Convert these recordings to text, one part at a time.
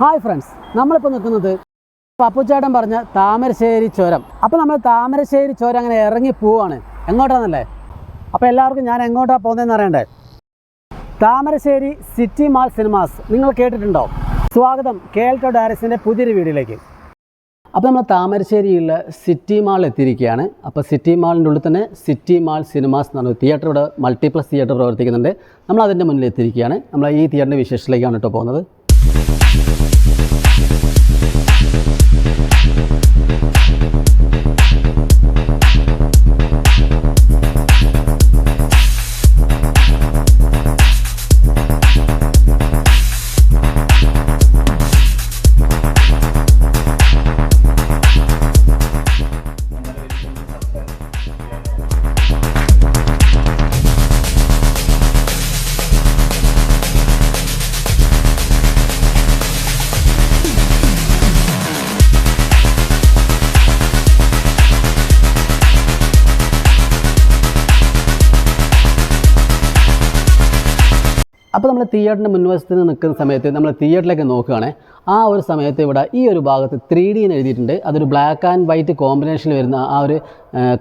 Hi friends നമ്മളിപ്പോൾ നിൽക്കുന്നത് പപ്പുച്ചേട്ടൻ പറഞ്ഞ താമരശ്ശേരി ചുരം. അപ്പോൾ നമ്മൾ താമരശ്ശേരി ചുരം അങ്ങനെ ഇറങ്ങി പോവാണ്. എങ്ങോട്ടാണെന്നല്ലേ അപ്പോൾ എല്ലാവർക്കും ഞാൻ എങ്ങോട്ടാണ് പോകുന്നതെന്ന് അറിയണ്ടേ? Thamarassery city mall cinemas. നിങ്ങൾ കേട്ടിട്ടുണ്ടോ? സ്വാഗതം കെ എൽ ടോ ഡയറക്സിന്റെ പുതിയൊരു വീഡിയോയിലേക്ക്. അപ്പോൾ നമ്മൾ താമരശ്ശേരിയിലുള്ള സിറ്റി മാൾ എത്തിയിരിക്കുകയാണ്. അപ്പോൾ സിറ്റി മാളിന്റെ ഉള്ളിൽ തന്നെ സിറ്റി മാൾ സിനിമാസ് എന്ന് പറഞ്ഞ തിയേറ്റർ ഇവിടെ മൾട്ടിപ്ലസ് തിയേറ്റർ പ്രവർത്തിക്കുന്നുണ്ട്. നമ്മൾ അതിന്റെ മുന്നിൽ എത്തിയിരിക്കുകയാണ്. നമ്മൾ ഈ തിയേറ്ററിന്റെ വിശേഷത്തിലേക്കാണ് കേട്ടോ പോകുന്നത്. Shiver, shiver, shiver, shiver, shiver. തിയേറ്ററിന്റെ മുൻവശത്ത് നിന്ന് നിൽക്കുന്ന സമയത്ത് നമ്മൾ തിയേറ്ററിലേക്ക് നോക്കുകയാണെങ്കിൽ ആ ഒരു സമയത്ത് ഇവിടെ ഈ ഒരു ഭാഗത്ത് ത്രീ ഡി എന്ന് എഴുതിയിട്ടുണ്ട്. അതൊരു ബ്ലാക്ക് ആൻഡ് വൈറ്റ് കോമ്പിനേഷനിൽ വരുന്ന ആ ഒരു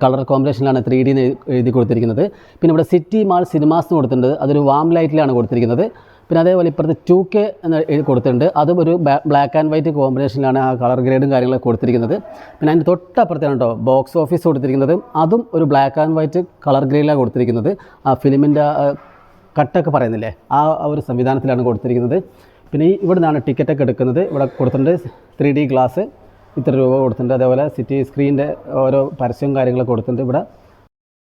കളർ കോമ്പിനേഷനിലാണ് ത്രീ ഡി എന്ന് എഴുതി കൊടുത്തിരിക്കുന്നത്. പിന്നെ ഇവിടെ സിറ്റി മാൾ സിനിമാസ് കൊടുത്തിട്ടുണ്ട്. അതൊരു വാം ലൈറ്റിലാണ് കൊടുത്തിരിക്കുന്നത്. പിന്നെ അതേപോലെ ഇപ്പുറത്ത് ടു കെ എന്ന് എഴുതി കൊടുത്തിട്ടുണ്ട്. അതും ഒരു ബ്ലാക്ക് ആൻഡ് വൈറ്റ് കോമ്പിനേഷനിലാണ് ആ കളർ ഗ്രേഡും കാര്യങ്ങളൊക്കെ കൊടുത്തിരിക്കുന്നത്. പിന്നെ അതിന്റെ തൊട്ടപ്പുറത്താണ് കേട്ടോ ബോക്സ് ഓഫീസ് കൊടുത്തിരിക്കുന്നത്. അതും ഒരു ബ്ലാക്ക് ആൻഡ് വൈറ്റ് കളർ ഗ്രേഡിലാണ് കൊടുത്തിരിക്കുന്നത്. ആ ഫിലിമിന്റെ കട്ടൊക്കെ പറയുന്നില്ലേ? ആ ഒരു സംവിധാനത്തിലാണ് കൊടുത്തിരിക്കുന്നത്. പിന്നെ ഈ ഇവിടെ നിന്നാണ് ടിക്കറ്റൊക്കെ എടുക്കുന്നത്. ഇവിടെ കൊടുത്തിട്ടുണ്ട് ത്രീ ഡി ഗ്ലാസ് ഇത്ര രൂപ കൊടുത്തിട്ടുണ്ട്. അതേപോലെ സിറ്റി സ്ക്രീനിന്റെ ഓരോ പരസ്യവും കാര്യങ്ങളൊക്കെ കൊടുത്തിട്ടുണ്ട് ഇവിടെ.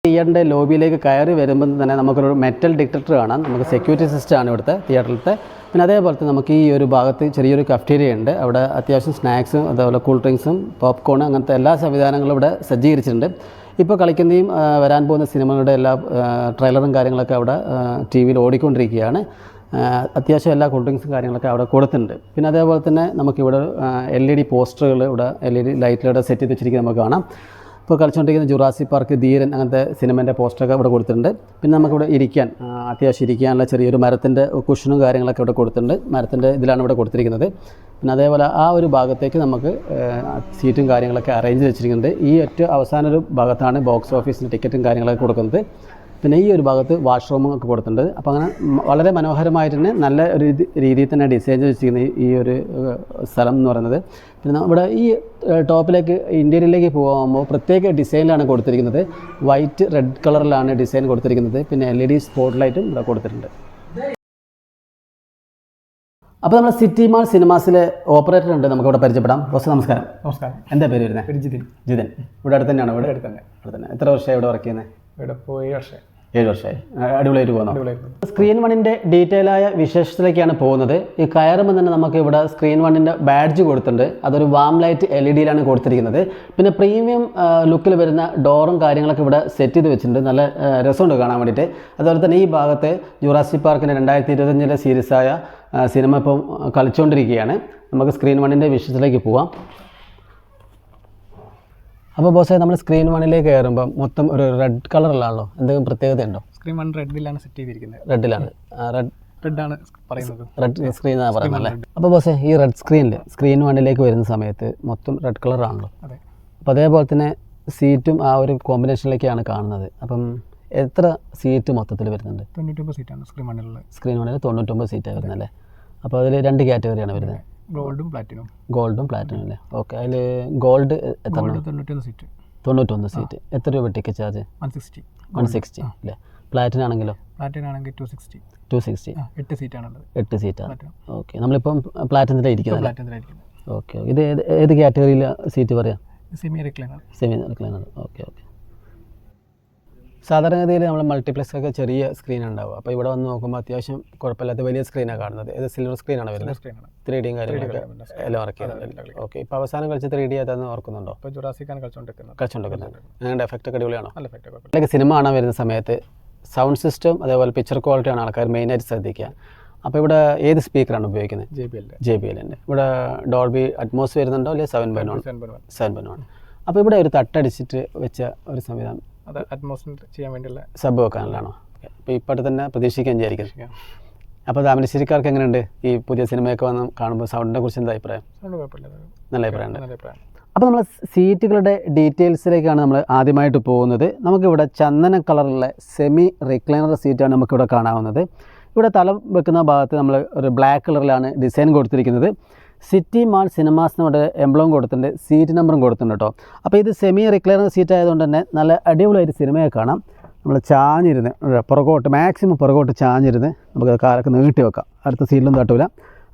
തിയേറ്ററിന്റെ ലോബിയിലേക്ക് കയറി വരുമ്പോൾ തന്നെ നമുക്കൊരു മെറ്റൽ ഡിറ്റക്ടർ കാണാം. നമുക്ക് സെക്യൂരിറ്റി സിസ്റ്റം ആണ് ഇവിടുത്തെ തിയേറ്ററിലത്തെ. പിന്നെ അതേപോലെ തന്നെ നമുക്ക് ഈ ഒരു ഭാഗത്ത് ചെറിയൊരു കഫ്റ്റീരിയ ഉണ്ട്. അവിടെ അത്യാവശ്യം സ്നാക്സും അതേപോലെ കൂൾ ഡ്രിങ്ക്സും പോപ്കോൺ അങ്ങനത്തെ എല്ലാ സംവിധാനങ്ങളും ഇവിടെ സജ്ജീകരിച്ചിട്ടുണ്ട്. ഇപ്പോൾ കളിക്കുന്നതും വരാൻ പോകുന്ന സിനിമകളുടെ എല്ലാ ട്രെയിലറും കാര്യങ്ങളൊക്കെ അവിടെ ടി വിയിൽ ഓടിക്കൊണ്ടിരിക്കുകയാണ്. അത്യാവശ്യം എല്ലാ കൂൾ ഡ്രിങ്ക്സും കാര്യങ്ങളൊക്കെ അവിടെ കൊടുത്തിട്ടുണ്ട്. പിന്നെ അതേപോലെ തന്നെ നമുക്കിവിടെ എൽ ഇ ഡി പോസ്റ്ററുകൾ ഇവിടെ എൽ ഇ ഡി ലൈറ്റിലൂടെ സെറ്റ് ചെയ്ത് വെച്ചിരിക്കുന്നത് നമുക്ക് കാണാം. ഇപ്പോൾ കളിച്ചുകൊണ്ടിരിക്കുന്ന ജുറാസി പാർക്ക് ധീരൻ അങ്ങനത്തെ സിനിമേന്റെ പോസ്റ്ററൊക്കെ ഇവിടെ കൊടുത്തിട്ടുണ്ട്. പിന്നെ നമുക്കിവിടെ ഇരിക്കാൻ അത്യാവശ്യം ഇരിക്കാനുള്ള ചെറിയൊരു മരത്തിന്റെ കുഷനും കാര്യങ്ങളൊക്കെ ഇവിടെ കൊടുത്തിട്ടുണ്ട്. മരത്തിന്റെ ഇതിലാണ് ഇവിടെ കൊടുത്തിരിക്കുന്നത്. പിന്നെ അതേപോലെ ആ ഒരു ഭാഗത്തേക്ക് നമുക്ക് സീറ്റും കാര്യങ്ങളൊക്കെ അറേഞ്ച് വെച്ചിരിക്കുന്നുണ്ട്. ഈ ഏറ്റവും അവസാന ഒരു ഭാഗത്താണ് ബോക്സ് ഓഫീസിന് ടിക്കറ്റും കാര്യങ്ങളൊക്കെ കൊടുക്കുന്നത്. പിന്നെ ഈ ഒരു ഭാഗത്ത് വാഷ്റൂമും ഒക്കെ കൊടുത്തിട്ടുണ്ട്. അപ്പോൾ അങ്ങനെ വളരെ മനോഹരമായിട്ട് തന്നെ നല്ല ഒരു രീതി- രീതിയിൽ തന്നെ ഡിസൈൻ ചെയ്തിരിക്കുന്ന ഈ- ഒരു സ്ഥലം എന്ന് പറയുന്നത്. പിന്നെ നമ്മുടെ ഈ ടോപ്പിലേക്ക് ഇന്റീരിയറിലേക്ക് പോകുമ്പോൾ പ്രത്യേക ഡിസൈനിലാണ് കൊടുത്തിരിക്കുന്നത്. വൈറ്റ് റെഡ് കളറിലാണ് ഡിസൈൻ കൊടുത്തിരിക്കുന്നത്. പിന്നെ എൽ ഇ ഡി സ്പോട്ട് ലൈറ്റും ഇവിടെ കൊടുത്തിട്ടുണ്ട്. അപ്പോൾ നമ്മുടെ സിറ്റി മാൾ സിനിമാസിലെ ഓപ്പറേറ്റർ ഉണ്ട്. നമുക്ക് ഇവിടെ പരിചയപ്പെടാം. ബോസ് നമസ്കാരം. നമസ്കാരം. എന്താ പേര് വരുന്നത് ജിതിൻ ജിതിൻ. ജിതൻ ഇവിടെ അടുത്ത് തന്നെയാണ്? ഇവിടെ അടുത്ത് തന്നെ. ഇവിടെ തന്നെ. എത്ര വർഷമായി ഇവിടെ വർക്ക് ചെയ്യുന്നത് ഇവിടെ പോയി വർഷം ഏഴ് വർഷമായി. അടിപൊളിയായിട്ട് പോകുന്നു? സ്ക്രീൻ വണ്ണിന്റെ ഡീറ്റെയിൽ ആയ വിശേഷത്തിലേക്കാണ് പോകുന്നത്. ഈ കയറുമ്പോൾ തന്നെ നമുക്ക് ഇവിടെ സ്ക്രീൻ വണ്ണിന്റെ ബാഡ്ജ് കൊടുത്തിട്ടുണ്ട്. അതൊരു വാം ലൈറ്റ് എൽ ഇ ഡിയിലാണ് കൊടുത്തിരിക്കുന്നത്. പിന്നെ പ്രീമിയം ലുക്കിൽ വരുന്ന ഡോറും കാര്യങ്ങളൊക്കെ ഇവിടെ സെറ്റ് ചെയ്ത് വെച്ചിട്ടുണ്ട്. നല്ല രസമുണ്ട് കാണാൻ വേണ്ടിയിട്ട്. അതുപോലെ തന്നെ ഈ ഭാഗത്ത് ജുറാസി പാർക്കിന്റെ രണ്ടായിരത്തി ഇരുപത്തഞ്ചിലെ സീരീസായ സിനിമ ഇപ്പം കളിച്ചുകൊണ്ടിരിക്കുകയാണ് നമുക്ക് സ്ക്രീൻ വണ്ണിന്റെ വിശേഷത്തിലേക്ക് പോവാം. അപ്പോൾ ബോസേ നമ്മൾ സ്ക്രീൻ വണ്ണിലേക്ക് കയറുമ്പോൾ മൊത്തം ഒരു റെഡ് കളറിലാണല്ലോ എന്തെങ്കിലും പ്രത്യേകത ഉണ്ടോ സ്ക്രീൻ വൺ റെഡിലാണ് സെറ്റ് ചെയ്തിരിക്കുന്നത്. റെഡിലാണ് റെഡ് റെഡാണ് പറയുന്നത്. റെഡ് സ്ക്രീൻ എന്നാണ് പറയുന്നത് അല്ലേ? അപ്പോൾ ബോസേ ഈ റെഡ് സ്ക്രീനിൽ സ്ക്രീൻ വണ്ണിലേക്ക് വരുന്ന സമയത്ത് മൊത്തം റെഡ് കളറാണല്ലോ അതെ. അപ്പോൾ അതേപോലെ തന്നെ സീറ്റും ആ ഒരു കോമ്പിനേഷനിലേക്കാണ് കാണുന്നത്. അപ്പം എത്ര സീറ്റ് മൊത്തത്തിൽ വരുന്നുണ്ട്? തൊണ്ണൂറ്റൊമ്പത് സീറ്റാണ് സ്ക്രീൻ വണ്ണിലുള്ളത് സ്ക്രീൻ വണ്ണിൽ തൊണ്ണൂറ്റൊമ്പത് സീറ്റാണ് വരുന്നത് അല്ലേ? അപ്പോൾ അതിൽ രണ്ട് കാറ്റഗറിയാണ് വരുന്നത്. ഗോൾഡും പ്ലാറ്റിനും. ഗോൾഡും പ്ലാറ്റിനും അല്ലേ? ഓക്കെ അതിൽ ഗോൾഡ് എത്ര തൊണ്ണൂറ്റൊന്ന് സീറ്റ്. തൊണ്ണൂറ്റൊന്ന് സീറ്റ്. എത്ര രൂപ ticket charge one sixty one sixty അല്ലേ? പ്ലാറ്റിൻ ആണെങ്കിലോ പ്ലാറ്റിൻ ആണെങ്കിൽ ടു സിക്സ്റ്റി ടു സിക്സ്റ്റി എട്ട് സീറ്റാണുള്ളത്. എട്ട് സീറ്റാണ്. ഓക്കെ നമ്മളിപ്പം പ്ലാറ്റിനത്തിലാണ് ഇരിക്കുന്നത്. പ്ലാറ്റിനത്തിലായിരിക്കുന്നത് ഓക്കെ ഇത് ഏത് ഏത് കാറ്റഗറിയിലെ സീറ്റ് പറയാം? Semi recliner semi recliner okay okay. സാധാരണഗതിയിൽ നമ്മൾ മൾട്ടിപ്ലക്സ് ഒക്കെ ചെറിയ സ്ക്രീൻ ഉണ്ടാവും അപ്പോൾ ഇവിടെ വന്ന് നോക്കുമ്പോൾ അത്യാവശ്യം കുഴപ്പമില്ലാത്ത വലിയ സ്ക്രീനാണ് കാണുന്നത്. ഇത് സിൽവർ സ്ക്രീനാണ് വരുന്നത്. ത്രീ ഡിയും കാര്യങ്ങളൊക്കെ എല്ലാം വർക്ക് ചെയ്യുന്നത്. ഓക്കെ ഇപ്പോൾ അവസാനം കളിച്ച ത്രീ ഡി അതെന്ന് ഓർക്കുന്നുണ്ടോ കളിച്ചുകൊണ്ടിരിക്കുന്നത് അങ്ങനെ എഫക്റ്റ് ഒക്കെ അടിപൊളിയാണോ? അല്ലെങ്കിൽ സിനിമ കാണാൻ വരുന്ന സമയത്ത് സൗണ്ട് സിസ്റ്റം അതേപോലെ പിക്ചർ ക്വാളിറ്റിയാണ് ആൾക്കാർ മെയിനായിട്ട് ശ്രദ്ധിക്കുക. അപ്പോൾ ഇവിടെ ഏത് സ്പീക്കറാണ് ഉപയോഗിക്കുന്നത്? J B L J B എല്ലിന്റെ ഇവിടെ ഡോൾബി അറ്റ്മോസ് വരുന്നുണ്ടോ? അല്ലെങ്കിൽ seven by none seven by ആണ് സെവൻ ബൈ നോൺ അപ്പോൾ ഇവിടെ ഒരു തട്ടടിച്ചിട്ട് വെച്ച ഒരു സംവിധാനം. അത് അറ്റ്മോസ്ഫിയർ ചെയ്യാൻ വേണ്ടിയുള്ള സബ് വെക്കാനുള്ളതാണോ അപ്പോൾ ഇപ്പോൾ തന്നെ പ്രതീക്ഷിക്കാൻ വിചാരിക്കുന്നത് അപ്പോൾ താമരശ്ശേരിക്കാർക്ക് എങ്ങനെയുണ്ട്? ഈ പുതിയ സിനിമയൊക്കെ വന്ന് കാണുമ്പോൾ സൗണ്ടിനെ കുറിച്ച് എന്താ അഭിപ്രായം? സൗണ്ട് കുഴപ്പമില്ല. നല്ല അഭിപ്രായം നല്ല അഭിപ്രായം. അപ്പോൾ നമ്മൾ സീറ്റുകളുടെ ഡീറ്റെയിൽസിലേക്കാണ് നമ്മൾ ആദ്യമായിട്ട് പോകുന്നത്. നമുക്കിവിടെ ചന്ദന കളറിലെ സെമി റിക്ലൈനർ സീറ്റാണ് നമുക്കിവിടെ കാണാവുന്നത്. ഇവിടെ തലം വെക്കുന്ന ഭാഗത്ത് നമ്മൾ ഒരു ബ്ലാക്ക് കളറിലാണ് ഡിസൈൻ കൊടുത്തിരിക്കുന്നത്. സിറ്റി മാൾ സിനിമാസ് നമ്മുടെ എംബ്ലം കൊടുത്തിട്ടുണ്ട് സീറ്റ് നമ്പറും കൊടുത്തിട്ടുണ്ട് കേട്ടോ അപ്പോൾ ഇത് സെമി റിക്ലയർ സീറ്റ് ആയതുകൊണ്ട് തന്നെ നല്ല അടിപൊളിയായിട്ട് സിനിമയെ കാണാം. നമ്മൾ ചാഞ്ഞിരുന്ന് പുറകോട്ട് മാക്സിമം പുറകോട്ട് ചാഞ്ഞിരുന്ന് നമുക്ക് കാലൊക്കെ നീട്ടി വെക്കാം. അടുത്ത സീറ്റിലും തട്ടില്ല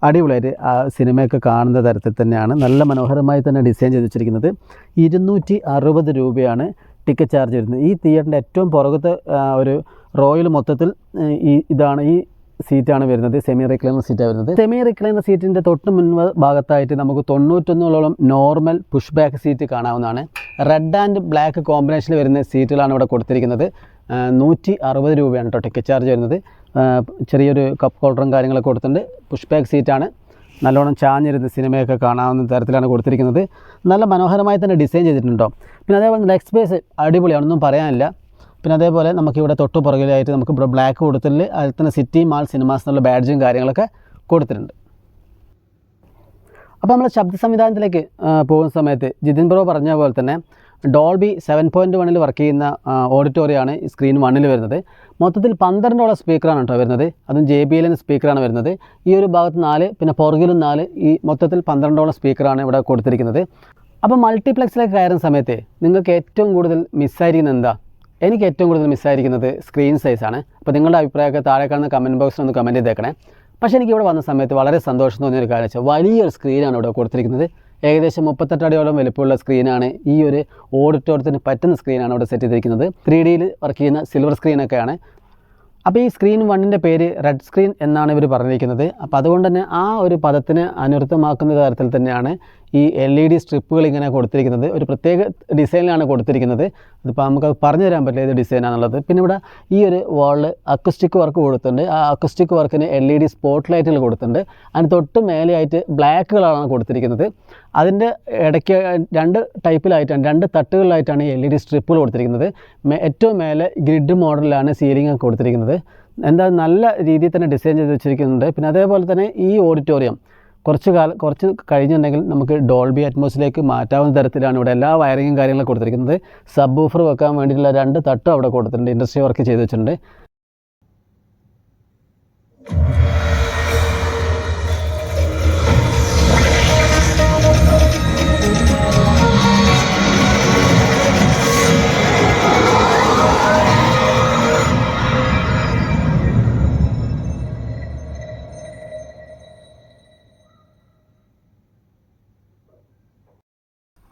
അടിപൊളിയായിട്ട് ആ സിനിമയൊക്കെ കാണുന്ന തരത്തിൽ തന്നെയാണ് നല്ല മനോഹരമായി തന്നെ ഡിസൈൻ ചെയ്ത് വെച്ചിരിക്കുന്നത് ഇരുന്നൂറ്റി അറുപത് രൂപയാണ് ടിക്കറ്റ് ചാർജ് വരുന്നത്. ഈ തിയേറ്ററിന്റെ ഏറ്റവും പുറകത്തെ ഒരു റോയിൽ മൊത്തത്തിൽ ഈ ഇതാണ് ഈ സീറ്റാണ് വരുന്നത്. സെമി റിക്ലൈനർ സീറ്റാണ് വരുന്നത്. സെമി റിക്ലൈനർ സീറ്റിന്റെ തൊട്ട് മുൻ ഭാഗത്തായിട്ട് നമുക്ക് തൊണ്ണൂറ്റൊന്നോളം നോർമൽ പുഷ് ബാക്ക് സീറ്റ് കാണാവുന്നതാണ് റെഡ് ആൻഡ് ബ്ലാക്ക് കോമ്പിനേഷനിൽ വരുന്ന സീറ്റുകളാണ് ഇവിടെ കൊടുത്തിരിക്കുന്നത്. നൂറ്റി അറുപത് രൂപയാണ് കേട്ടോ ടിക്കറ്റ് ചാർജ് വരുന്നത്. ചെറിയൊരു കപ്പ് ഹോൾഡറും കാര്യങ്ങളൊക്കെ കൊടുത്തിട്ടുണ്ട്. പുഷ് ബാക്ക് സീറ്റാണ് നല്ലോണം ചാഞ്ഞിരുന്ന് സിനിമയൊക്കെ കാണാവുന്ന തരത്തിലാണ് കൊടുത്തിരിക്കുന്നത്. നല്ല മനോഹരമായി തന്നെ ഡിസൈൻ ചെയ്തിട്ടുണ്ടോ പിന്നെ അതേപോലെ ലെഗ് സ്പേസ് അടിപൊളിയാണ് ഒന്നും പറയാനില്ല. പിന്നെ അതേപോലെ നമുക്കിവിടെ തൊട്ട് പുറകിലായിട്ട് നമുക്ക് ഇവിടെ ബ്ലാക്ക് കൊടുത്തിട്ട് അതിൽ തന്നെ സിറ്റി മാൾ സിനിമാസ് എന്നുള്ള ബാഡ്ജും കാര്യങ്ങളൊക്കെ കൊടുത്തിട്ടുണ്ട്. അപ്പോൾ നമ്മൾ ശബ്ദ സംവിധാനത്തിലേക്ക് പോകുന്ന സമയത്ത് ജിതിൻ ബ്രോ പറഞ്ഞ പോലെ തന്നെ ഡോൾബി സെവൻ പോയിന്റ് വണ്ണിൽ വർക്ക് ചെയ്യുന്ന ഓഡിറ്റോറിയമാണ് സ്ക്രീൻ വണ്ണിൽ വരുന്നത്. മൊത്തത്തിൽ പന്ത്രണ്ടോളം സ്പീക്കറാണ് കേട്ടോ വരുന്നത്. അതും ജെ ബി എല്ലിന് സ്പീക്കറാണ് വരുന്നത്. ഈ ഒരു ഭാഗത്ത് നാല് പിന്നെ പുറകിലും നാല് ഈ മൊത്തത്തിൽ പന്ത്രണ്ടോളം സ്പീക്കറാണ് ഇവിടെ കൊടുത്തിരിക്കുന്നത്. അപ്പോൾ മൾട്ടിപ്ലക്സിലേക്ക് കയറുന്ന സമയത്ത് നിങ്ങൾക്ക് ഏറ്റവും കൂടുതൽ മിസ്സായിരിക്കുന്നത് എന്താ? എനിക്ക് ഏറ്റവും കൂടുതൽ മിസ്സായിരിക്കുന്നത് സ്ക്രീൻ സൈസാണ് അപ്പോൾ നിങ്ങളുടെ അഭിപ്രായമൊക്കെ താഴെ കാണുന്ന കമന്റ് ബോക്സിൽ ഒന്ന് കമന്റ് ചെയ്തേക്കണേ. പക്ഷേ എനിക്ക് ഇവിടെ വന്ന സമയത്ത് വളരെ സന്തോഷം തോന്നിയ ഒരു കാര്യം വെച്ചാൽ വലിയൊരു സ്ക്രീനാണ് ഇവിടെ കൊടുത്തിരിക്കുന്നത്. ഏകദേശം മുപ്പത്തെട്ട് അടിയോളം വലുപ്പമുള്ള സ്ക്രീനാണ് ഈ ഒരു ഓഡിറ്റോറിയത്തിന് പറ്റുന്ന സ്ക്രീനാണ് ഇവിടെ സെറ്റ് ചെയ്തിരിക്കുന്നത്. ത്രീ ഡിയിൽ വർക്ക് ചെയ്യുന്ന സിൽവർ സ്ക്രീനൊക്കെയാണ് അപ്പോൾ ഈ സ്ക്രീൻ വണ്ണിന്റെ പേര് റെഡ് സ്ക്രീൻ എന്നാണ് ഇവർ പറഞ്ഞിരിക്കുന്നത്. അപ്പോൾ അതുകൊണ്ട് തന്നെ ആ ഒരു പദത്തിന് അനുവൃത്തമാക്കുന്ന തരത്തിൽ തന്നെയാണ് ഈ എൽ ഇ ഡി സ്ട്രിപ്പുകൾ ഇങ്ങനെ കൊടുത്തിരിക്കുന്നത്. ഒരു പ്രത്യേക ഡിസൈനിലാണ് കൊടുത്തിരിക്കുന്നത്. അതിപ്പോൾ നമുക്ക് പറഞ്ഞു തരാൻ പറ്റില്ല ഏത് ഡിസൈനാണുള്ളത് പിന്നെ ഇവിടെ ഈ ഒരു വാളിൽ അക്വസ്റ്റിക് വർക്ക് കൊടുത്തിട്ടുണ്ട്. ആ അക്വസ്റ്റിക് വർക്കിന് എൽ ഇ ഡി സ്പോട്ട് ലൈറ്റുകൾ കൊടുത്തിട്ടുണ്ട്. അതിന് തൊട്ട് മേലെയായിട്ട് ബ്ലാക്കുകളാണ് കൊടുത്തിരിക്കുന്നത്. അതിന്റെ ഇടയ്ക്ക് രണ്ട് ടൈപ്പിലായിട്ടാണ് രണ്ട് തട്ടുകളിലായിട്ടാണ് ഈ എൽ ഇ ഡി സ്ട്രിപ്പുകൾ കൊടുത്തിരിക്കുന്നത്. ഏറ്റവും മേലെ ഗ്രിഡ് മോഡലിലാണ് സീലിംഗ് കൊടുത്തിരിക്കുന്നത്. എന്താ നല്ല രീതിയിൽ തന്നെ ഡിസൈൻ ചെയ്ത് വെച്ചിരിക്കുന്നുണ്ട്. പിന്നെ അതേപോലെ തന്നെ ഈ ഓഡിറ്റോറിയം കുറച്ച് കാലം കുറച്ച് കഴിഞ്ഞിട്ടുണ്ടെങ്കിൽ നമുക്ക് ഡോൾബി അറ്റ്മോസിലേക്ക് മാറ്റാവുന്ന തരത്തിലാണ് ഇവിടെ എല്ലാ വയറിങ്ങും കാര്യങ്ങളും കൊടുത്തിരിക്കുന്നത്. സബ് ഊഫർ വെക്കാൻ വേണ്ടിയിട്ടുള്ള രണ്ട് തട്ടും അവിടെ കൊടുത്തിട്ടുണ്ട്. ഇൻഡസ്ട്രി വർക്ക് ചെയ്ത് വെച്ചിട്ടുണ്ട്.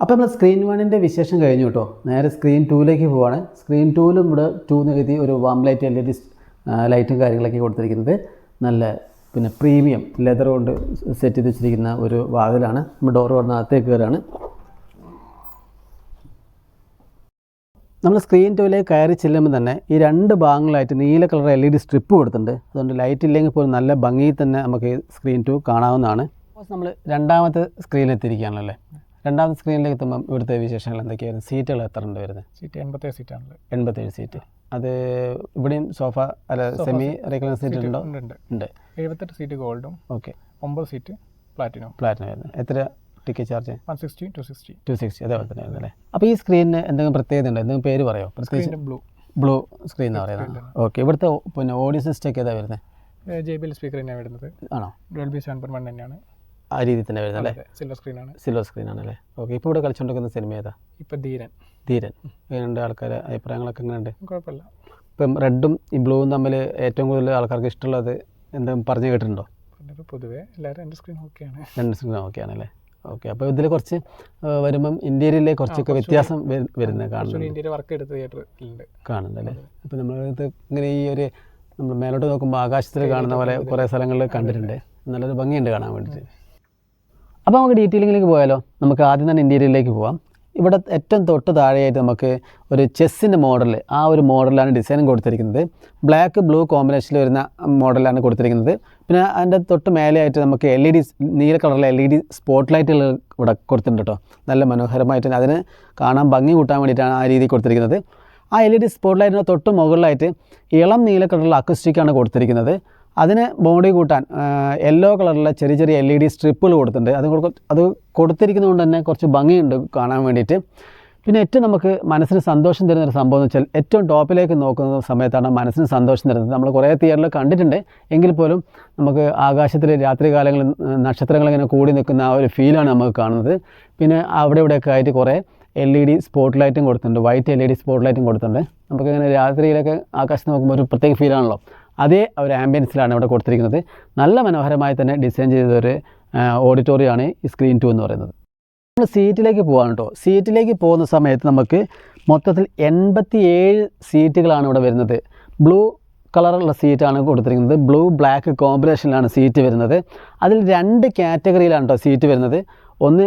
അപ്പോൾ നമ്മൾ സ്ക്രീൻ വണ്ണിന്റെ വിശേഷം കഴിഞ്ഞു കേട്ടോ. നേരെ സ്ക്രീൻ ടൂവിലേക്ക് പോവാണ്. സ്ക്രീൻ ടൂവിലും ഇവിടെ ടൂ എന്ന് എഴുതി ഒരു warm light L E D ലൈറ്റും കാര്യങ്ങളൊക്കെ കൊടുത്തിരിക്കുന്നത്. നല്ല പിന്നെ പ്രീമിയം ലെതർ കൊണ്ട് സെറ്റ് ചെയ്ത് വെച്ചിരിക്കുന്ന ഒരു വാതിലാണ്. നമ്മൾ ഡോർ വന്ന അകത്തേക്ക് കയറാണ്. നമ്മൾ സ്ക്രീൻ ടൂവിലേക്ക് കയറി ചെല്ലുമ്പോൾ തന്നെ ഈ രണ്ട് ഭാഗങ്ങളായിട്ട് നീല colour L E D strip കൊടുത്തിട്ടുണ്ട്. അതുകൊണ്ട് ലൈറ്റ് ഇല്ലെങ്കിൽ പോലും നല്ല ഭംഗിയിൽ തന്നെ നമുക്ക് സ്ക്രീൻ ടു കാണാവുന്നതാണ്. നമ്മൾ രണ്ടാമത്തെ അല്ലേ? രണ്ടാമത്തെ സ്ക്രീനിലേക്ക് എത്തുമ്പോൾ ഇവിടുത്തെ വിശേഷങ്ങൾ എന്തൊക്കെയായിരുന്നു? സീറ്റുകൾ എത്ര ഉണ്ട് വരുന്നത് സീറ്റ് എൺപത്തേഴ് സീറ്റാണുള്ളത്. എൺപത്തേഴ് സീറ്റ്. അത് ഇവിടെയും സോഫ അല്ല സെമി റെഗുലർ സീറ്റ്. ഉണ്ടോ? ഉണ്ട് എഴുപത്തെട്ട് സീറ്റ് ഗോൾഡും ഓക്കെ. ഒമ്പത് സീറ്റ് പ്ലാറ്റിനും. പ്ലാറ്റിനും ആയിരുന്നു എത്ര ticket charge one sixty two sixty. Two sixty അതേപോലെ തന്നെ ആയിരുന്നു അല്ലേ? അപ്പോൾ ഈ സ്ക്രീനിന് എന്തെങ്കിലും പ്രത്യേകത ഉണ്ടോ? എന്തെങ്കിലും പേര് പറയോ? പ്രത്യേകിച്ച് ബ്ലൂ ബ്ലൂ സ്ക്രീൻ എന്ന് പറയുന്നത്. ഓക്കെ. ഇവിടുത്തെ പിന്നെ ഓഡിയോ സിസ്റ്റം ഒക്കെ ഏതാ വരുന്നത് ജെ ബി എൽ സ്പീക്കർ തന്നെയാണ് വരുന്നത്. ആണോ? Dual B seven point one തന്നെയാണ്. ആ രീതിയിൽ തന്നെ വരുന്നത് അല്ലേ സിൽവർ സ്ക്രീനാണ് സിൽവർ സ്ക്രീനാണ് അല്ലേ ഓക്കെ ഇപ്പോൾ ഇവിടെ കളിച്ചുകൊണ്ടിരിക്കുന്ന സിനിമ ഏതാ? ഇപ്പം ധീരൻ. ധീരൻ. രണ്ട് ആൾക്കാരെ അഭിപ്രായങ്ങളൊക്കെ എങ്ങനെയുണ്ട്? കുഴപ്പമില്ല. ഇപ്പം റെഡും ഈ ബ്ലൂവും തമ്മിൽ ഏറ്റവും കൂടുതൽ ആൾക്കാർക്ക് ഇഷ്ടമുള്ളത് എന്തും പറഞ്ഞു കേട്ടിട്ടുണ്ടോ? പൊതുവേ എല്ലാവരും രണ്ട് സ്ക്രീൻ ഓക്കെയാണ് രണ്ട് സ്ക്രീൻ ഓക്കെ അല്ലേ? ഓക്കെ അപ്പോൾ ഇതിൽ കുറച്ച് വരുമ്പം ഇന്ത്യയിലെ കുറച്ചൊക്കെ വ്യത്യാസം വരു- വരുന്നത് കാണുന്നുണ്ട്. വർക്ക് എടുത്ത തിയേറ്ററിലുണ്ട് കാണുന്നുണ്ടല്ലേ അപ്പോൾ നമ്മൾ ഇങ്ങനെ ഈ ഒരു നമ്മൾ മേലോട്ട് നോക്കുമ്പോൾ ആകാശത്തിൽ കാണുന്ന പോലെ കുറേ സ്ഥലങ്ങളിൽ കണ്ടിട്ടുണ്ട്. നല്ലൊരു ഭംഗിയുണ്ട് കാണാൻ വേണ്ടിയിട്ട്. അപ്പോൾ നമുക്ക് ഡീറ്റെയിലിങ്ങിലേക്ക് പോയാലോ? നമുക്ക് ആദ്യം തന്നെ ഇന്റീരിയറിലേക്ക് പോവാം. ഇവിടെ ഏറ്റവും തൊട്ട് താഴെയായിട്ട് നമുക്ക് ഒരു ചെസ്സിന്റെ മോഡൽ ആ ഒരു മോഡലാണ് ഡിസൈനും കൊടുത്തിരിക്കുന്നത്. ബ്ലാക്ക് ബ്ലൂ കോമ്പിനേഷനിൽ വരുന്ന മോഡലാണ് കൊടുത്തിരിക്കുന്നത്. പിന്നെ അതിന്റെ തൊട്ട് മേലെയായിട്ട് നമുക്ക് എൽ ഇ ഡി നീല കളറിലെ എൽ ഇ ഡി സ്പോട്ട് ലൈറ്റുകൾ ഇവിടെ കൊടുത്തിട്ടുണ്ട് കേട്ടോ. നല്ല മനോഹരമായിട്ട് അതിന് കാണാൻ ഭംഗി കൂട്ടാൻ വേണ്ടിയിട്ടാണ് ആ രീതി കൊടുത്തിരിക്കുന്നത്. ആ എൽ ഇ ഡി സ്പോട്ട് ലൈറ്റിന്റെ തൊട്ട് മുകളിലായിട്ട് ഇളം നീല കളറിലുള്ള അക്വസ്റ്റിക്കാണ് കൊടുത്തിരിക്കുന്നത്. അതിന് ബോഡി കൂട്ടാൻ യെല്ലോ കളറിലെ ചെറിയ ചെറിയ എൽ ഇ ഡി സ്ട്രിപ്പുകൾ കൊടുത്തിട്ടുണ്ട്. അത് അത് കൊടുത്തിരിക്കുന്നതുകൊണ്ട് തന്നെ കുറച്ച് ഭംഗിയുണ്ട് കാണാൻ വേണ്ടിയിട്ട്. പിന്നെ ഏറ്റവും നമുക്ക് മനസ്സിന് സന്തോഷം തരുന്ന ഒരു സംഭവം എന്ന് വെച്ചാൽ ഏറ്റവും ടോപ്പിലേക്ക് നോക്കുന്ന സമയത്താണ് മനസ്സിന് സന്തോഷം തരുന്നത്. നമ്മൾ കുറേ തിയേറ്ററിൽ കണ്ടിട്ടുണ്ട്. എങ്കിൽ പോലും നമുക്ക് ആകാശത്തിൽ രാത്രി കാലങ്ങളിൽ നക്ഷത്രങ്ങളിങ്ങനെ കൂടി നിൽക്കുന്ന ആ ഒരു ഫീലാണ് നമുക്ക് കാണുന്നത്. പിന്നെ അവിടെ ഇവിടെയൊക്കെ ആയിട്ട് കുറേ എൽ ഇ ഡി സ്പോട്ട് ലൈറ്റും കൊടുത്തിട്ടുണ്ട്. White L E D spot ലൈറ്റും കൊടുത്തിട്ടുണ്ട്. നമുക്കിങ്ങനെ രാത്രിയിലൊക്കെ ആകാശത്ത് നോക്കുമ്പോൾ ഒരു പ്രത്യേക ഫീലാണല്ലോ അതേ ഒരു ആംബിയൻസിലാണ് ഇവിടെ കൊടുത്തിരിക്കുന്നത്. നല്ല മനോഹരമായി തന്നെ ഡിസൈൻ ചെയ്ത ഒരു ഓഡിറ്റോറിയമാണ് ഈ സ്ക്രീൻ ടു എന്ന് പറയുന്നത്. നമ്മൾ സീറ്റിലേക്ക് പോകാൻ കേട്ടോ സീറ്റിലേക്ക് പോകുന്ന സമയത്ത് നമുക്ക് മൊത്തത്തിൽ എൺപത്തി ഏഴ് സീറ്റുകളാണ് ഇവിടെ വരുന്നത്. ബ്ലൂ കളറുള്ള സീറ്റാണ് കൊടുത്തിരിക്കുന്നത്. ബ്ലൂ ബ്ലാക്ക് കോമ്പിനേഷനിലാണ് സീറ്റ് വരുന്നത്. അതിൽ രണ്ട് കാറ്റഗറിയിലാണ് കേട്ടോ സീറ്റ് വരുന്നത്. ഒന്ന്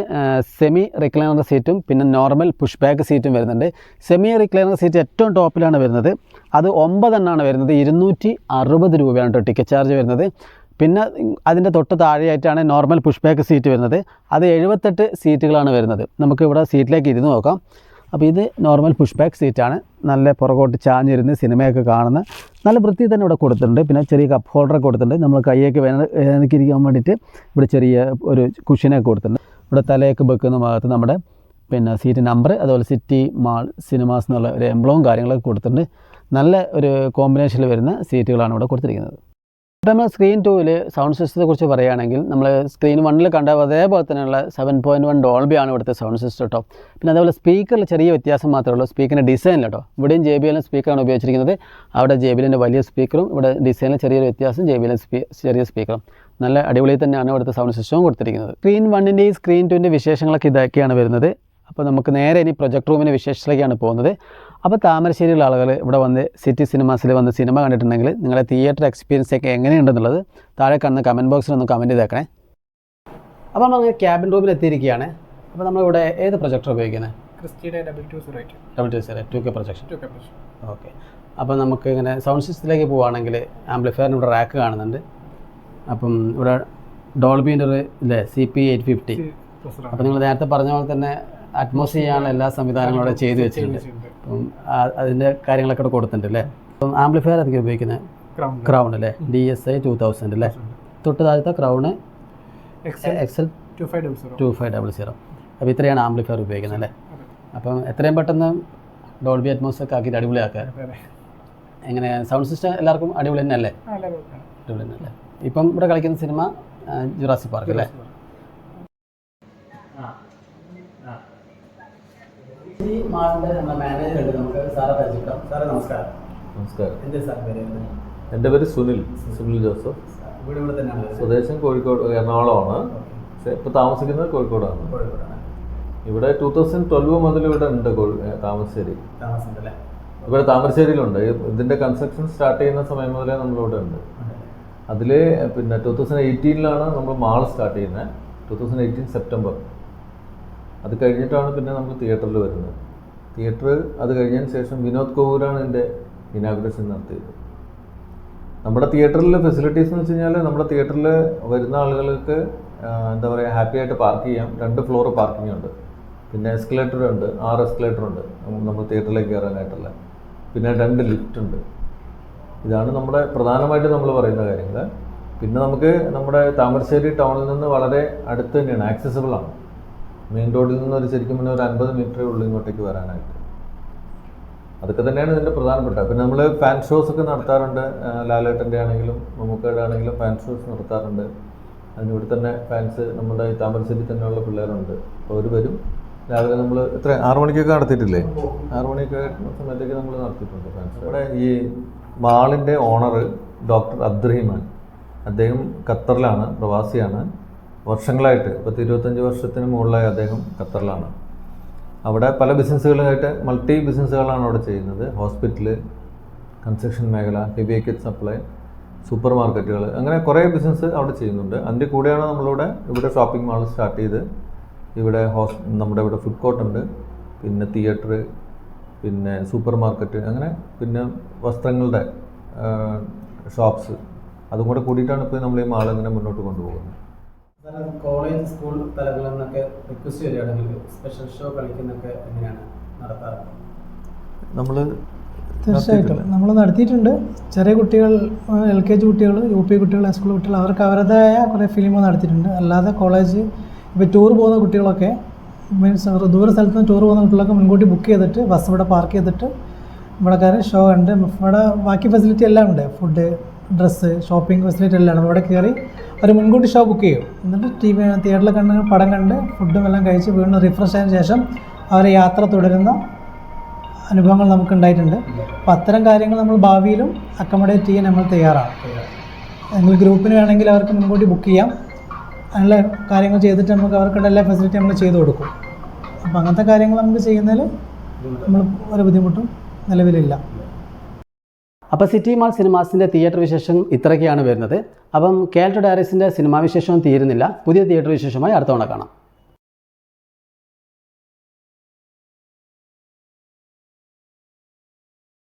സെമി റിക്ലൈനർ സീറ്റും പിന്നെ നോർമൽ പുഷ് ബാക്ക് സീറ്റും വരുന്നുണ്ട്. സെമി റിക്ലൈനർ സീറ്റ് ഏറ്റവും ടോപ്പിലാണ് വരുന്നത്. അത് ഒമ്പതെണ്ണമാണ് വരുന്നത്. ഇരുന്നൂറ്റി അറുപത് രൂപയാണ് കേട്ടോ ടിക്കറ്റ് ചാർജ് വരുന്നത്. പിന്നെ അതിന്റെ തൊട്ട് താഴെയായിട്ടാണ് നോർമൽ പുഷ് ബാക്ക് സീറ്റ് വരുന്നത്. അത് എഴുപത്തെട്ട് സീറ്റുകളാണ് വരുന്നത്. നമുക്ക് ഇവിടെ സീറ്റിലേക്ക് ഇരുന്ന് നോക്കാം. അപ്പോൾ ഇത് നോർമൽ പുഷ് ബാക്ക് സീറ്റാണ് നല്ല പുറകോട്ട് ചാഞ്ഞിരുന്ന് സിനിമയൊക്കെ കാണുന്ന നല്ല വൃത്തി തന്നെ ഇവിടെ കൊടുത്തിട്ടുണ്ട്. പിന്നെ ചെറിയ കപ്പ് ഹോൾഡറൊക്കെ കൊടുത്തിട്ടുണ്ട്. നമ്മൾ കൈയൊക്കെ വേന വേനക്കിരിക്കാൻ വേണ്ടിയിട്ട് ഇവിടെ ചെറിയ ഒരു കുഷ്യനൊക്കെ കൊടുത്തിട്ടുണ്ട്. ഇവിടെ തലയൊക്കെ വെക്കുന്ന ഭാഗത്ത് നമ്മുടെ പിന്നെ സീറ്റ് നമ്പർ അതുപോലെ സിറ്റി മാൾ സിനിമാസ് എന്നുള്ള ഒരു എംബ്ലവും കാര്യങ്ങളൊക്കെ കൊടുത്തിട്ടുണ്ട്. നല്ല ഒരു കോമ്പിനേഷനിൽ വരുന്ന സീറ്റുകളാണ് ഇവിടെ കൊടുത്തിരിക്കുന്നത്. നമ്മൾ സ്ക്രീൻ ടൂവിൽ സൗണ്ട് സിസ്റ്റത്തെ കുറിച്ച് പറയുകയാണെങ്കിൽ നമ്മൾ സ്ക്രീൻ വണ്ണിൽ കണ്ട അതേപോലെ തന്നെയുള്ള സെവൻ പോയിന്റ് വൺ ഡോൾബിയാണ് ഇവിടുത്തെ സൗണ്ട് സിസ്റ്റം കേട്ടോ പിന്നെ അതേപോലെ സ്പീക്കറിൽ ചെറിയ വ്യത്യാസം മാത്രമേ ഉള്ളൂ. സ്പീക്കറിന്റെ ഡിസൈനിൽ കേട്ടോ ഇവിടെയും ജെ ബി എല്ലിന്റെ സ്പീക്കറാണ് ഉപയോഗിച്ചിരിക്കുന്നത്. അവിടെ ജെ ബി എല്ലിന്റെ വലിയ സ്പീക്കറും ഇവിടെ ഡിസൈനിൽ ചെറിയൊരു വ്യത്യാസം ജെ ബി എല്ലിന്റെ സ്പീ ചെറിയ സ്പീക്കറും നല്ല അടിപൊളി തന്നെയാണ് ഇവിടുത്തെ സൗണ്ട് സിസ്റ്റവും കൊടുത്തിരിക്കുന്നത്. സ്ക്രീൻ വണ്ണിന്റെയും സ്ക്രീൻ ടുവിന്റെ വിശേഷങ്ങളൊക്കെ ഇതൊക്കെയാണ് വരുന്നത്. അപ്പോൾ നമുക്ക് നേരെ ഇനി പ്രൊജക്ട് റൂമിന്റെ വിശേഷത്തിലേക്കാണ് പോകുന്നത്. അപ്പോൾ താമരശ്ശേരിയിലുള്ള ആളുകൾ ഇവിടെ വന്ന് സിറ്റി സിനിമാസിൽ വന്ന് സിനിമ കണ്ടിട്ടുണ്ടെങ്കിൽ നിങ്ങളുടെ തിയേറ്റർ എക്സ്പീരിയൻസ് ഒക്കെ എങ്ങനെയുണ്ടെന്നുള്ളത് താഴെ കാണുന്ന കമന്റ് ബോക്സിൽ ഒന്ന് കമന്റ് ചെയ്തേക്കണേ. അപ്പോൾ നമ്മൾ ക്യാബിൻ റൂമിൽ എത്തിയിരിക്കുകയാണ്. അപ്പോൾ നമ്മളിവിടെ ഏത് പ്രൊജക്ടർ ഉപയോഗിക്കുന്നത്? ക്രിസ്റ്റിയുടെ double two zero eight double two zero two K projection two K projection okay അപ്പോൾ നമുക്ക് ഇങ്ങനെ സൗണ്ട് സിസ്റ്റത്തിലേക്ക് പോവുകയാണെങ്കിൽ ആംപ്ലിഫയറിന് ഇവിടെ റാക്ക് കാണുന്നുണ്ട്. അപ്പം ഇവിടെ ഡോൾബീന്റെ ഒരു ഇല്ലേ സി പി എയ്റ്റ് ഫിഫ്റ്റി അപ്പം നിങ്ങൾ നേരത്തെ പറഞ്ഞ പോലെ തന്നെ അറ്റ്മോസ് ചെയ്യാനുള്ള എല്ലാ സംവിധാനങ്ങളും അവിടെ ചെയ്തു വെച്ചിട്ടുണ്ട്. അപ്പം അതിന്റെ കാര്യങ്ങളൊക്കെ ഇവിടെ കൊടുത്തിട്ടുണ്ട് അല്ലേ? അപ്പം ആംപ്ലിഫയർ അധികം ഉപയോഗിക്കുന്നത് ക്രൗൺ അല്ലേ? D S I two thousand അല്ലേ? തൊട്ട് താഴത്തെ Crown XL XL two five double zero two five double zero അപ്പോൾ ഇത്രയാണ് ആംപ്ലിഫയർ ഉപയോഗിക്കുന്നത് അല്ലേ? അപ്പം എത്രയും പെട്ടെന്ന് ഡോൾബി അറ്റ്മോസ് ഒക്കെ ആക്കിയിട്ട് അടിപൊളിയാക്കുക. എങ്ങനെ സൗണ്ട് സിസ്റ്റം എല്ലാവർക്കും അടിപൊളി തന്നെ അല്ലേ അടിപൊളി തന്നെ അല്ലേ ഇപ്പം ഇവിടെ കളിക്കുന്ന സിനിമ ജുറാസി പാർക്ക് അല്ലേ? എന്റെ പേര്? എന്റെ പേര് സുനിൽ. സുനിൽ ജോസഫ്. സ്വദേശം കോഴിക്കോട് എറണാകുളമാണ്. ഇപ്പൊ ഇപ്പോൾ താമസിക്കുന്നത് കോഴിക്കോടാണ്. ഇവിടെ ടൂ തൗസൻഡ് ട്വൽവ് മുതൽ ഇവിടെ ഉണ്ട് താമരശ്ശേരി. ഇവിടെ താമരശ്ശേരിയിലുണ്ട്. ഇതിന്റെ കൺസ്ട്രക്ഷൻ സ്റ്റാർട്ട് ചെയ്യുന്ന സമയം മുതലേ നമ്മളിവിടെ ഉണ്ട്. അതിൽ പിന്നെ ടു തൗസൻഡ് എയ്റ്റീനിലാണ് നമ്മൾ മാൾ സ്റ്റാർട്ട് ചെയ്യുന്നത്. ടു തൗസൻഡ് എയ്റ്റീൻ സെപ്റ്റംബർ അത് കഴിഞ്ഞിട്ടാണ് പിന്നെ നമ്മൾ തിയേറ്ററിൽ വരുന്നത്. തിയേറ്റർ അത് കഴിഞ്ഞതിന് ശേഷം വിനോദ് കോവൂരാണ് എന്റെ ഇനാഗുറേഷൻ നടത്തിയത്. നമ്മുടെ തിയേറ്ററിൽ ഫെസിലിറ്റീസ് എന്ന് വെച്ച് കഴിഞ്ഞാൽ നമ്മുടെ തിയേറ്ററിൽ വരുന്ന ആളുകൾക്ക് എന്താ പറയുക ഹാപ്പി ആയിട്ട് പാർക്ക് ചെയ്യാം. രണ്ട് ഫ്ലോർ പാർക്കിംഗ് ഉണ്ട്. പിന്നെ എസ്കലേറ്റർ ഉണ്ട് ആറ് എസ്കലേറ്റർ ഉണ്ട്. നമ്മൾ തിയേറ്ററിലേക്ക് കയറാനായിട്ടുള്ള പിന്നെ രണ്ട് ലിഫ്റ്റ് ഉണ്ട്. ഇതാണ് നമ്മുടെ പ്രധാനമായിട്ട് നമ്മൾ പറയുന്ന കാര്യങ്ങൾ. പിന്നെ നമുക്ക് നമ്മുടെ താമരശ്ശേരി ടൗണിൽ നിന്ന് വളരെ അടുത്ത് തന്നെയാണ് ആക്സസിബിൾ ആണ്. മെയിൻ റോഡിൽ നിന്ന് ഒരു ശരിക്കും പിന്നെ ഒരു അൻപത് മീറ്റർ ഉള്ളൂ ഇങ്ങോട്ടേക്ക് വരാനായിട്ട്. അതൊക്കെ തന്നെയാണ് ഇതിന്റെ പ്രധാനപ്പെട്ട. പിന്നെ നമ്മൾ ഫാൻ ഷോസ് ഒക്കെ നടത്താറുണ്ട്. ലാലേട്ടന്റെ ആണെങ്കിലും മമ്മൂക്കയുടെ ആണെങ്കിലും ഫാൻ ഷോസ് നടത്താറുണ്ട്. അതിനിവിടെ തന്നെ ഫാൻസ് നമ്മുടെ താമരശ്ശേരി തന്നെയുള്ള പിള്ളേരുണ്ട്. അപ്പോൾ അവർ വരും. രാവിലെ നമ്മൾ എത്ര? ആറു മണിക്കൊക്കെ നടത്തിയിട്ടില്ലേ? ആറു മണിയൊക്കെ സമയത്തേക്ക് നമ്മൾ നടത്തിയിട്ടുണ്ട് ഫാൻസ് ഇവിടെ ഈ മാളിന്റെ ഓണർ ഡോക്ടർ അബ്ദുറഹിമാൻ. അദ്ദേഹം ഖത്തറിലാണ് പ്രവാസിയാണ്. വർഷങ്ങളായിട്ട് പത്ത് ഇരുപത്തഞ്ച് വർഷത്തിന് മുകളിലായി അദ്ദേഹം ഖത്തറിലാണ്. അവിടെ പല ബിസിനസ്സുകളായിട്ട് മൾട്ടി ബിസിനസ്സുകളാണ് അവിടെ ചെയ്യുന്നത്. ഹോസ്പിറ്റൽ കൺസ്ട്രക്ഷൻ മേഖല ഹെവി എക്കറ്റ് സപ്ലൈ സൂപ്പർ മാർക്കറ്റുകൾ അങ്ങനെ കുറേ ബിസിനസ് അവിടെ ചെയ്യുന്നുണ്ട്. അതിന്റെ കൂടെയാണ് നമ്മളിവിടെ ഇവിടെ ഷോപ്പിംഗ് മാൾ സ്റ്റാർട്ട് ചെയ്ത് ഇവിടെ ഹോസ് നമ്മുടെ ഇവിടെ ഫുഡ് കോർട്ട് ഉണ്ട് പിന്നെ തിയേറ്റർ പിന്നെ സൂപ്പർ മാർക്കറ്റ് അങ്ങനെ പിന്നെ വസ്ത്രങ്ങളുടെ ഷോപ്സ് അതും കൂടെ കൂടിയിട്ടാണ് ഇപ്പോൾ നമ്മൾ ഈ മാൾ ഇങ്ങനെ മുന്നോട്ട് കൊണ്ടുപോകുന്നത്. കോളേജ് സ്കൂൾ തലങ്ങളിൽ നിന്നൊക്കെ റിക്വസ്റ്റ് വരികയാണെങ്കിൽ സ്പെഷ്യൽ ഷോ കളിക്കുന്നൊക്കെ എങ്ങനെയാണ് നടത്താറ്? നമ്മൾ തീർച്ചയായിട്ടും. നമ്മൾ നടത്തിയിട്ടുണ്ട്. ചെറിയ കുട്ടികൾ എൽ കെ ജി കുട്ടികൾ യു പി കുട്ടികൾ സ്കൂൾ കുട്ടികൾ അവർക്ക് അവരുടേതായ കുറേ ഫിലിമുകൾ നടത്തിയിട്ടുണ്ട്. അല്ലാതെ കോളേജ് ഇപ്പോൾ ടൂർ പോകുന്ന കുട്ടികളൊക്കെ മീൻസ് ദൂര സ്ഥലത്ത് നിന്ന് ടൂർ പോകുന്ന കുട്ടികളൊക്കെ മുൻകൂട്ടി ബുക്ക് ചെയ്തിട്ട് ബസ് ഇവിടെ പാർക്ക് ചെയ്തിട്ട് ഇവിടെ കയറി ഷോ ഉണ്ട് ഇവിടെ ബാക്കി ഫെസിലിറ്റി എല്ലാം ഉണ്ട്. ഫുഡ് ഡ്രസ്സ് ഷോപ്പിംഗ് ഫെസിലിറ്റി എല്ലാം ഉണ്ട്. ഇവിടെ കയറി അവർ മുൻകൂട്ടി ഷോ ബുക്ക് ചെയ്യും. എന്നിട്ട് ടി വി തിയേറ്ററിൽ കണ്ട് പടം കണ്ട് ഫുഡും എല്ലാം കഴിച്ച് വീണ്ടും റിഫ്രഷ് ആയതിനു ശേഷം അവർ യാത്ര തുടരുന്ന അനുഭവങ്ങൾ നമുക്ക് ഉണ്ടായിട്ടുണ്ട്. അപ്പോൾ അത്തരം കാര്യങ്ങൾ നമ്മൾ ഭാവിയിലും അക്കോമഡേറ്റ് ചെയ്യാൻ നമ്മൾ തയ്യാറാണ്. നിങ്ങൾ ഗ്രൂപ്പിന് വേണമെങ്കിൽ അവർക്ക് മുൻകൂട്ടി ബുക്ക് ചെയ്യാം. അങ്ങനെയുള്ള കാര്യങ്ങൾ ചെയ്തിട്ട് നമുക്ക് അവർക്കുള്ള എല്ലാ ഫെസിലിറ്റി നമ്മൾ ചെയ്തു കൊടുക്കും. അപ്പം അങ്ങനത്തെ കാര്യങ്ങൾ നമുക്ക് ചെയ്യുന്നതിൽ നമ്മൾ ഒരു ബുദ്ധിമുട്ടും നിലവിലില്ല. അപ്പോൾ സിറ്റി മാൾ സിനിമാസിന്റെ തിയേറ്റർ വിശേഷം ഇത്രയൊക്കെയാണ് വരുന്നത്. അപ്പം കേരള ഡയറീസിന്റെ സിനിമാ വിശേഷവും തീരുന്നില്ല. പുതിയ തിയേറ്റർ വിശേഷമായി അടുത്ത തവണ കാണാം.